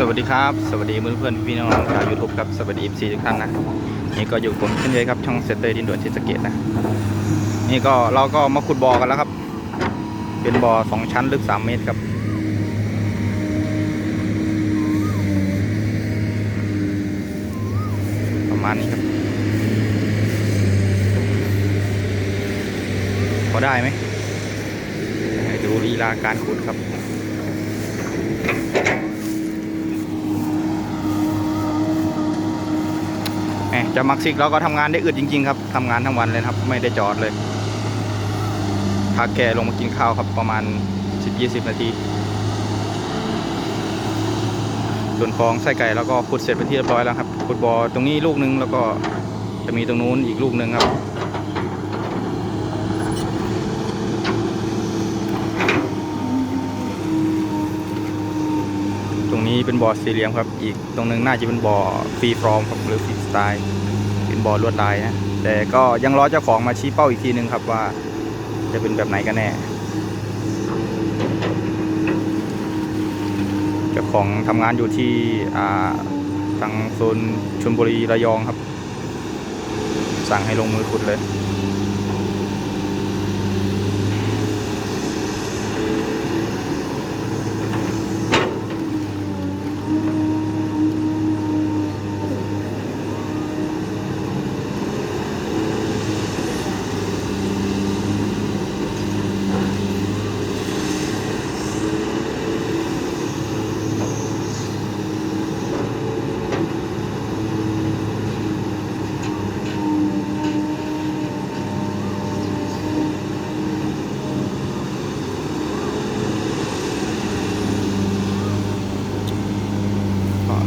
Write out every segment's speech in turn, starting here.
สวัสดีครับ สวัสดีเพื่อนเพื่อนๆพี่น้องชาวยูทูบครับ สวัสดีเอีซีทุกท่านนะนี่ก็อยู่ผมเช่นเคยครับช่องเซตเตอร์ดินด่วนชิสเกตนะ นี่ก็เราก็มาขุดบ่อกันแล้วครับ เป็นบ่อสองชั้นลึกสามเมตรครับประมาณนี้ครับพอได้ไหมดูลีลาการขุดครับ แหม จะมักซิกเราก็ทำงานได้อึดจริง ๆ ครับทำงานทั้งวันเลยครับ ไม่ได้จอดเลยพักแกลงมากินข้าวครับประมาณ 10-20 นาที ส่วนของไส้ไก่แล้วก็ขุดเสร็จเป็นที่เรียบร้อยแล้วครับขุดบ่อตรงนี้ลูกนึงแล้วก็จะมีตรงนู้นอีกลูกนึงครับ ตรง นี้เป็นบ่อสี่เหลี่ยมครับ อีกตรงนึงน่าจะเป็นบ่อฟรีฟรอมครับหรือฟรีสไตล์เป็นบ่อลวดลายนะแต่ก็ยังรอเจ้าของมาชี้เป้าอีกทีนึงครับว่าจะเป็นแบบไหนกันแน่เจ้าของทำงานอยู่ที่ทางโซนชลบุรีระยองครับ สั่งให้ลงมือขุดเลย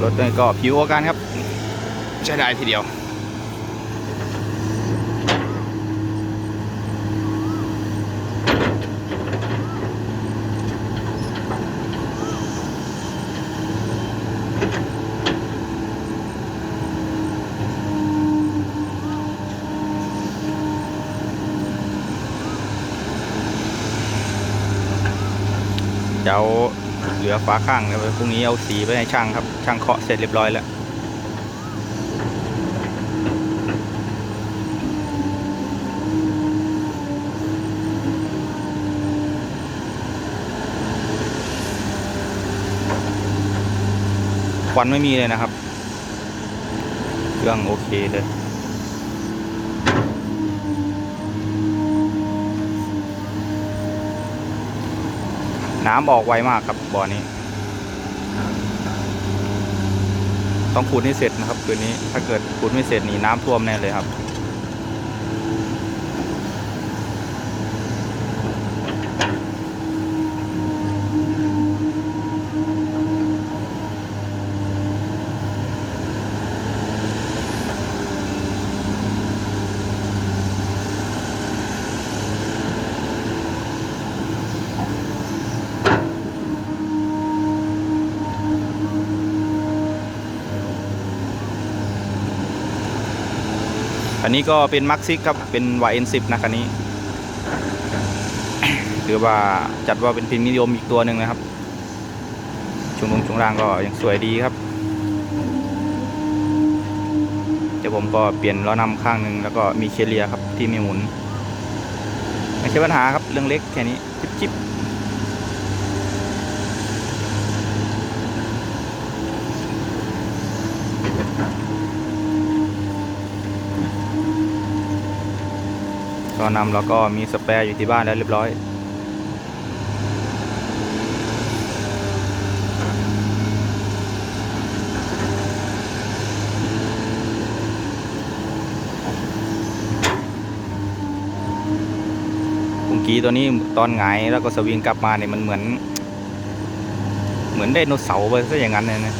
รถนี่ก็ผิวอาการครับ ใช้ได้ทีเดียวจะเอา เหลือฝาข้างเดี๋ยวพรุ่งนี้เอาสีไปให้ช่างครับ ช่างเคาะเสร็จเรียบร้อยแล้วควันไม่มีเลยนะครับ เครื่องโอเคเลย น้ำออกไวมากครับบ่อนี้ ต้องขุดให้เสร็จนะครับคืนนี้ถ้าเกิดขุดไม่เสร็จนี่น้ำท่วมแน่เลยครับ นนี้ก็เป็นมักซิกครับ เป็น YN10 นะคันนี้ถือว่าจัดว่าเป็นพิมพ์นิยมอีกตัวหนึ่งนะครับช่วงลงช่วงล่างก็ยังสวยดีครับ เดี๋ยวผมก็เปลี่ยนล้อนำข้างหนึ่งแล้วก็มีเคเลียร์ครับที่มีหมุน ไม่ใช่ปัญหาครับเรื่องเล็กแค่นี้ จิบจิบ ล้อนำแล้วก็มีสแปร์อยู่ที่บ้านแล้วเรียบร้อยเมื่อกี้ตัวนี้ตอนหงายแล้วก็สวิงกลับมาเนี่ยมันเหมือน เหมือนไดโนเสาร์ไปซะอย่างนั้นเลยนะ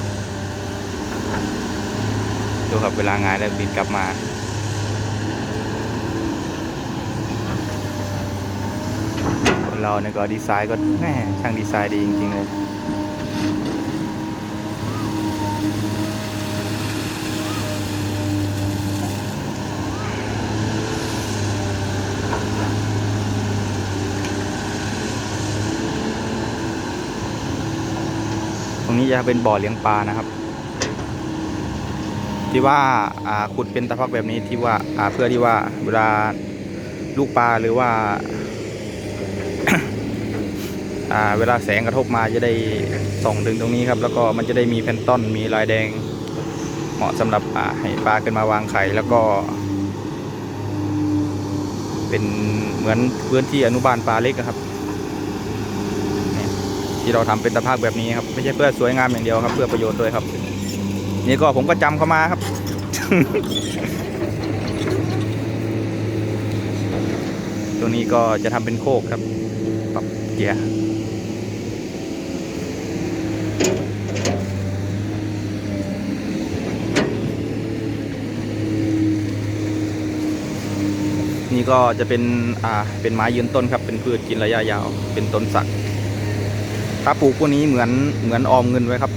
ดูครับเวลางายแล้วบินกลับมา คนเราเนี่ยก็ดีไซน์ก็แม่ช่างดีไซน์ดีจริงๆเลยตรงนี้จะเป็นบ่อเลี้ยงปลานะครับ ที่ว่าอาขุดเป็นตะพักแบบนี้ที่ว่าอาเพื่อที่ว่าเวลาลูกปลาหรือว่า เวลาแสงกระทบมาจะได้ส่องดึงตรงนี้ครับ แล้วก็มันจะได้มีแพนต้อนมีลายแดง เหมาะสำหรับให้ปลาขึ้นมาวางไข่แล้วก็ เป็นเหมือนพื้นที่อนุบาลปลาเล็กครับ ที่เราทำเป็นตะภาพแบบนี้ครับ ไม่ใช่เพื่อสวยงามอย่างเดียวครับ เพื่อประโยชน์ด้วยครับ นี่ก็ผมก็จำเข้ามาครับตัวนี้ก็จะทำเป็นโคกครับ กี้ นี่ก็จะเป็น อ่า เป็นไม้ยืนต้นครับ เป็นพืชกินระยะยาว เป็นต้นสัก ถ้าปลูกพวกนี้เหมือน เหมือนออมเงินไว้ครับ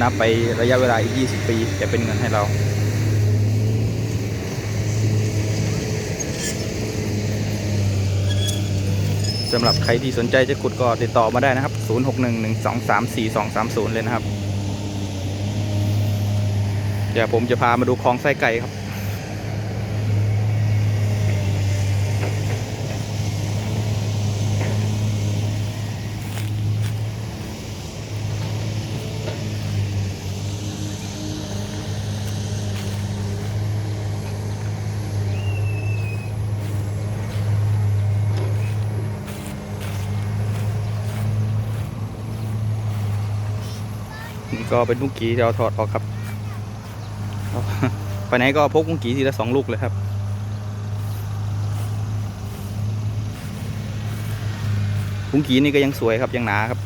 นับไประยะเวลาอีก 20 ปี จะเป็นเงินให้เรา สำหรับใครที่สนใจจะขุดก็ติดต่อมาได้นะครับ 0611234230 เลยนะครับ เดี๋ยวผมจะพามาดูคลองไส้ไก่ครับ นี่ก็เป็นมุกกี้ที่เราถอดออกครับไปไหนก็พกมุกกี้ทีละสองลูกเลยครับมุกกี้นี่ก็ยังสวยครับยังหนาครับ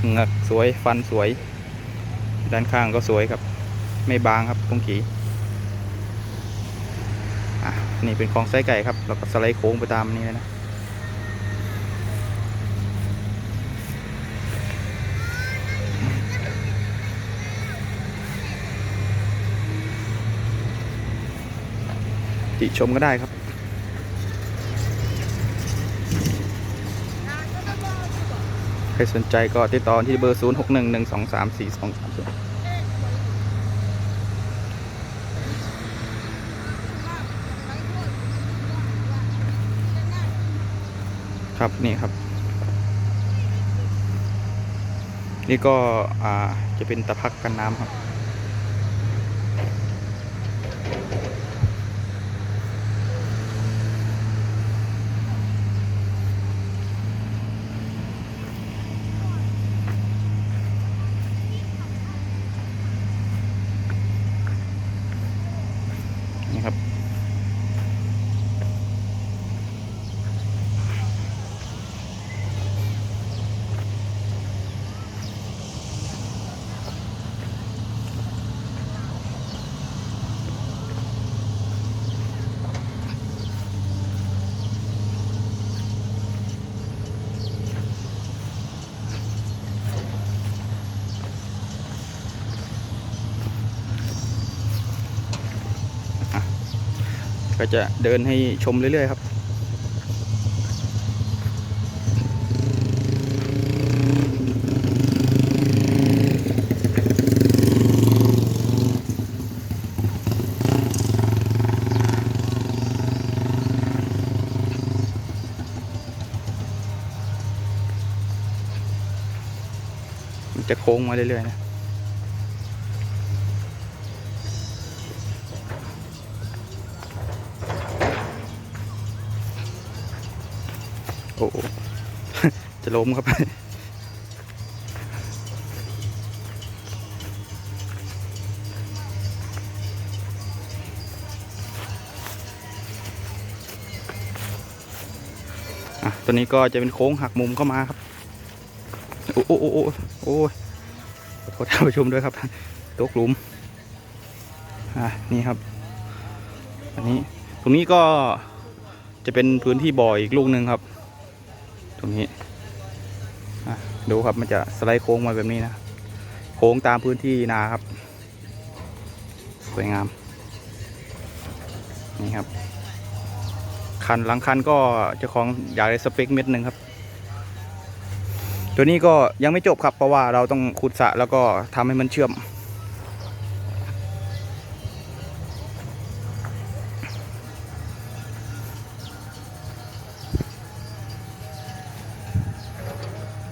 เหงือกสวยฟันสวย ด้านข้างก็สวยครับ ไม่บางครับมุกกี้อะนี่เป็นคลองไส้ไก่ครับเราก็สไลด์โค้งไปตามนี้เลยนะ ติชมก็ได้ครับใครสนใจก็ติดต่อที่เบอร์ 0 6 1 1 2 3 4 2 3 0ครับนี่ครับ นี่ก็จะเป็นตะพักกันน้ำครับ นะครับ ก็จะเดินให้ชมเรื่อยๆครับจะโค้งมาเรื่อยๆนะ โอ้จะล้มครับอะตัวนี้ก็จะเป็นโค้งหักมุมเข้ามาครับ โอ้โอ้โอ้โอ้โอ้ขอทษท่านผู้ชมด้วยครับตกหลุม อะนี่ครับ อันนี้ ตรงนี้ก็จะเป็นพื้นที่บ่ออีกลูกหนึ่งครับ ตรงนี้ดูครับมันจะสไลด์โค้งมาแบบนี้นะ โค้งตามพื้นที่นาครับ สวยงาม นี่ครับ คันหลังคันก็จะของอยากได้สเปคเม็ดหนึ่งครับ ตัวนี้ก็ยังไม่จบครับเพราะว่าเราต้องขุดสะแล้วก็ทำให้มันเชื่อม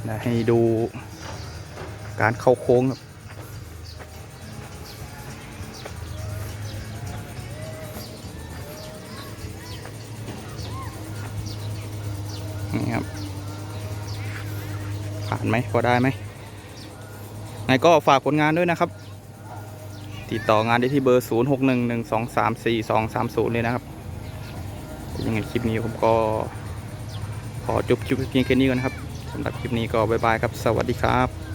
นะให้ดูการเข้าโค้งครับนี่ครับ ผ่านไหมพอได้ไหมไหนก็ฝากผลงานด้วยนะครับ ติดต่องานได้ที่เบอร์ 0 6 1 1 2 3 4 2 3 0 เลยนะครับยังไงคลิปนี้ผมก็ขอจบคลิปเพียงแค่นี้ก่อนครับ สำหรับคลิปนี้ก็บ๊ายบายครับ สวัสดีครับ